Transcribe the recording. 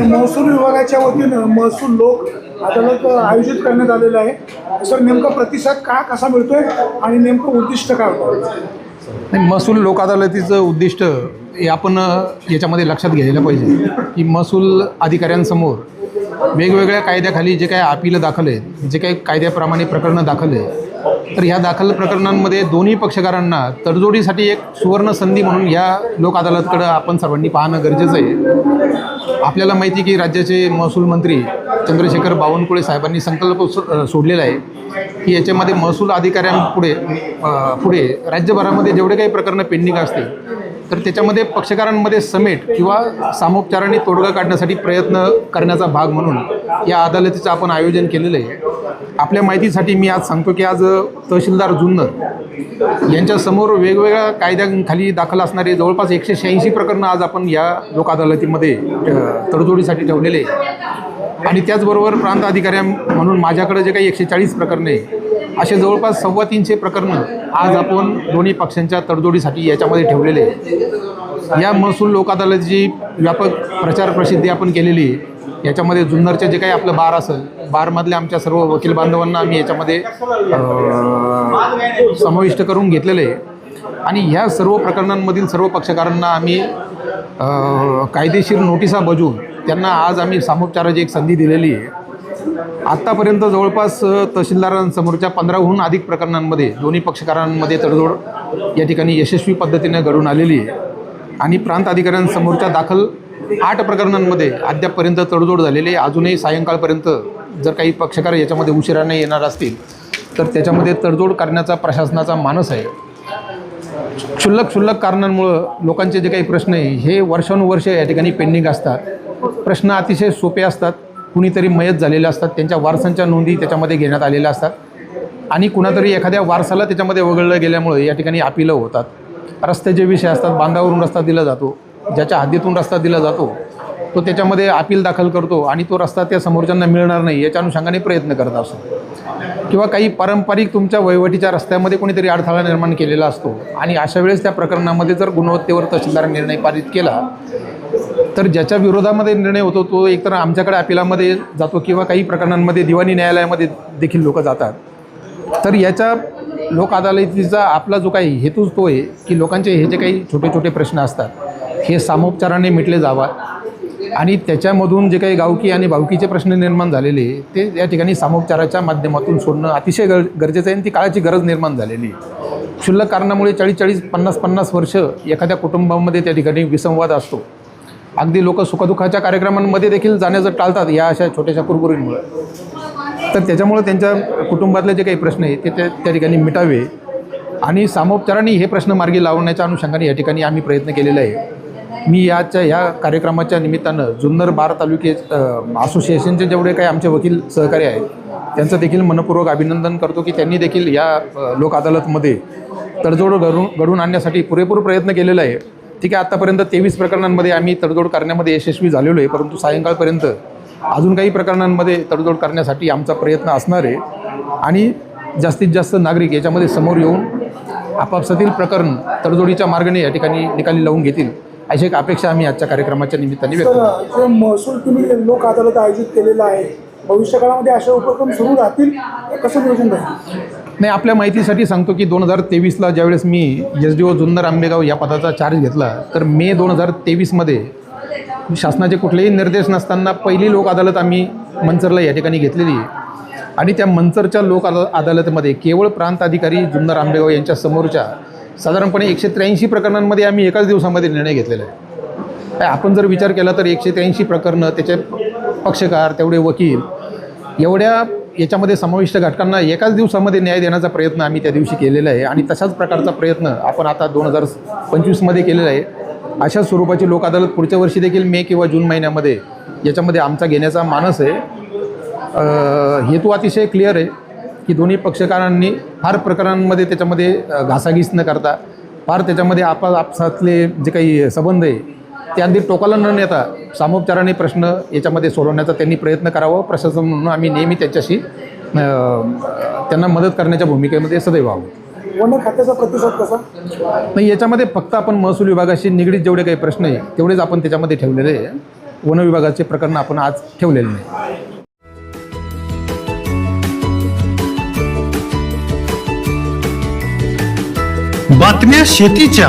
महसूल विभागाच्या वतीनं महसूल लोक अदालत आयोजित करण्यात आलेलं आहे. सर नेमका प्रतिसाद का कसा मिळतोय आणि नेमकं उद्दिष्ट काय होतं? नाही महसूल लोक अदालतीचं उद्दिष्ट हे आपण याच्यामध्ये लक्षात घ्यायला पाहिजे की महसूल अधिकाऱ्यांसमोर वेगवेगळ्या कायद्याखाली जे काही अपिलं दाखल आहेत जे काही कायद्याप्रमाणे प्रकरणं दाखल आहे तर ह्या दाखल प्रकरणांमध्ये दोन्ही पक्षकारांना तडजोडीसाठी एक सुवर्ण संधी म्हणून ह्या लोक अदालतकडं आपण सर्वांनी पाहणं गरजेचं आहे. आपल्याला माहिती की राज्याचे महसूल मंत्री चंद्रशेखर बावनकुळे साहेबांनी संकल्प सो- सोडलेला आहे की याच्यामध्ये महसूल अधिकाऱ्यांपुढे पुढे राज्यभरामध्ये जेवढे काही प्रकरणं पेंडिंग असतील तर त्याच्यामध्ये पक्षकारांमध्ये समेट किंवा सामोपचाराने तोडगा काढण्यासाठी प्रयत्न करण्याचा भाग म्हणून या अदालतीचं आपण आयोजन केलेलं आहे. आपल्या माहितीसाठी मी आज सांगतो की आज तहसीलदार जुन्नर यांच्यासमोर वेगवेगळ्या कायद्यांखाली दाखल असणारे जवळपास एकशे शहाऐंशी प्रकरणं आज आपण या लोक अदालतीमध्ये तडजोडीसाठी ठेवलेले आहे आणि त्याचबरोबर प्रांत अधिकाऱ्या म्हणून माझ्याकडे जे काही एकशे चाळीस प्रकरणे आहे असे जवळपास सव्वा तीनशे प्रकरणं आज आपण दोन्ही पक्षांच्या तडजोडीसाठी याच्यामध्ये ठेवलेले आहे या महसूल लोक अदालतीची व्यापक प्रचार प्रसिद्धी आपण केलेली आहे. याच्यामध्ये जुन्नरचे जे काही आपलं बार असेल बारमधल्या आमच्या सर्व वकील बांधवांना आम्ही याच्यामध्ये समाविष्ट करून घेतलेलं आहे. आणि ह्या सर्व प्रकरणांमधील सर्व पक्षकारांना आम्ही कायदेशीर नोटिसा बजून त्यांना आज आम्ही सामोपचाराची एक संधी दिलेली आहे. आत्तापर्यंत जवळपास तहसीलदारांसमोरच्या पंधराहून अधिक प्रकरणांमध्ये दोन्ही पक्षकारांमध्ये तडजोड या ठिकाणी यशस्वी पद्धतीने घडून आलेली आहे. आणि प्रांत अधिकाऱ्यांसमोरच्या दाखल आठ प्रकरणांमध्ये अद्यापपर्यंत तडजोड झालेली आहे. अजूनही सायंकाळपर्यंत जर काही पक्षकार याच्यामध्ये उशिराने येणार असतील तर त्याच्यामध्ये तडजोड करण्याचा प्रशासनाचा मानस आहे. क्षुल्लक क्षुल्लक कारणांमुळं लोकांचे जे काही प्रश्न आहे हे वर्षानुवर्ष या ठिकाणी पेंडिंग असतात. प्रश्न अतिशय सोपे असतात. कुणीतरी मयत झालेले असतात त्यांच्या वारसांच्या नोंदी त्याच्यामध्ये घेण्यात आलेल्या असतात. आणि कुणातरी एखाद्या वारसाला त्याच्यामध्ये वगळलं गेल्यामुळे या ठिकाणी अपिलं होतात. रस्त्याचे विषय असतात बांधावरून रस्ता दिला जातो ज्याच्या हद्दीतून रस्ता दिला जातो तो त्याच्यामध्ये अपील दाखल करतो आणि तो रस्ता त्या समोरच्यांना मिळणार नाही याच्या अनुषंगाने प्रयत्न करत असतो. किंवा काही पारंपरिक तुमच्या वहिवटीच्या रस्त्यामध्ये कोणीतरी अडथळा निर्माण केलेला असतो आणि अशा वेळेस त्या प्रकरणामध्ये जर गुणवत्तेवर तहसीलदार निर्णय पारित केला तर ज्याच्या विरोधामध्ये निर्णय होतो तो एकतर आमच्याकडे अपिलामध्ये जातो किंवा काही प्रकरणांमध्ये दिवाणी न्यायालयामध्ये देखील लोक जातात. तर याच्या लोक अदालतीचा आपला जो काही हेतूच तो आहे की लोकांचे हे जे काही छोटे छोटे प्रश्न असतात हे सामोपचाराने मिटले जावा. आणि त्याच्यामधून जे काही गावकी आणि भावकीचे प्रश्न निर्माण झालेले ते या ठिकाणी सामोपचाराच्या माध्यमातून सोडणं अतिशय गर गरजेचं आहे आणि ती काळाची गरज निर्माण झालेली आहे. क्षुल्लक कारणामुळे चाळीस चाळीस पन्नास पन्नास वर्ष एखाद्या कुटुंबामध्ये त्या ठिकाणी विसंवाद असतो. अगदी लोक सुखदुःखाच्या कार्यक्रमांमध्ये देखील जाण्याचं टाळतात या अशा छोट्याशा कुरकुरींमुळे. तर त्याच्यामुळे त्यांच्या कुटुंबातले जे काही प्रश्न आहे ते त्या त्या ठिकाणी मिटावे. आणि सामोपचाराने हे प्रश्न मार्गी लावण्याच्या अनुषंगाने या ठिकाणी आम्ही प्रयत्न केलेला आहे. मी याच्या ह्या कार्यक्रमाच्या निमित्तानं जुन्नर बार तालुके असोसिएशनचे जेवढे काही आमचे वकील सहकारी आहेत त्यांचं देखील मनपूर्वक अभिनंदन करतो की त्यांनी देखील या लोक अदालतमध्ये तडजोड घडून घडून आणण्यासाठी पुरेपूर प्रयत्न केलेला आहे. ठीक आहे आत्तापर्यंत तेवीस प्रकरणांमध्ये आम्ही तडजोड करण्यामध्ये यशस्वी झालेलो आहे परंतु सायंकाळपर्यंत अजून काही प्रकरणांमध्ये तडजोड करण्यासाठी आमचा प्रयत्न असणार आहे. आणि जास्तीत जास्त नागरिक याच्यामध्ये समोर येऊन आपापसातील प्रकरण तडजोडीच्या मार्गाने या ठिकाणी निकाली लावून घेतील अशी एक अपेक्षा आम्ही आजच्या कार्यक्रमाच्या निमित्ताने व्यक्त महसूल तुम्ही लोक अदालत आयोजित केलेलं आहे. भविष्यकाळामध्ये असे उपक्रम सुरू राहतील कसं नियोजन राहील? नाही आपल्या माहितीसाठी सांगतो की दोन हजार तेवीसला ज्यावेळेस मी S D O Junnar Ambegaon या पदाचा चार्ज घेतला तर मे दोन हजार तेवीसमध्ये शासनाचे कुठलेही निर्देश नसताना पहिली लोक अदालत आम्ही मंचरला या ठिकाणी घेतलेली. आणि त्या मंचरच्या लोक अदा अदालतमध्ये केवळ प्रांत अधिकारी जुन्नर आंबेगाव यांच्या समोरच्या साधारणपणे एकशे त्र्याऐंशी प्रकरणांमध्ये आम्ही एकाच दिवसामध्ये निर्णय घेतलेला आहे. काय आपण जर विचार केला तर एकशे त्र्याऐंशी प्रकरणं त्याचे पक्षकार तेवढे वकील एवढ्या याच्यामध्ये समाविष्ट घटकांना एकाच दिवसामध्ये न्याय देण्याचा प्रयत्न आम्ही त्या दिवशी केलेला आहे आणि तशाच प्रकारचा प्रयत्न आपण आता दोन हजार पंचवीसमध्ये केलेला आहे. अशा स्वरूपाची लोक अदालत पुढच्या वर्षी देखील मे किंवा जून महिन्यामध्ये याच्यामध्ये आमचा घेण्याचा मानस आहे. हेतू अतिशय क्लिअर आहे की दोन्ही पक्षकारांनी फार प्रकरणांमध्ये त्याच्यामध्ये घासाघीस न करता फार त्याच्यामध्ये आपा आपसातले जे काही संबंध आहे ते अगदी टोकाला न नेता सामोपचाराने प्रश्न याच्यामध्ये सोडवण्याचा त्यांनी प्रयत्न करावा. प्रशासन म्हणून आम्ही नेहमी त्याच्याशी त्यांना मदत करण्याच्या भूमिकेमध्ये सदैव आहोत. वन खात्याचा प्रतिसाद कसा? नाही याच्यामध्ये फक्त आपण महसूल विभागाशी निगडीत जेवढे काही प्रश्न आहे तेवढेच आपण त्याच्यामध्ये ठेवलेले आहे. वन विभागाचे प्रकरण आपण आज ठेवलेले नाही. बातम्या शेतीच्या.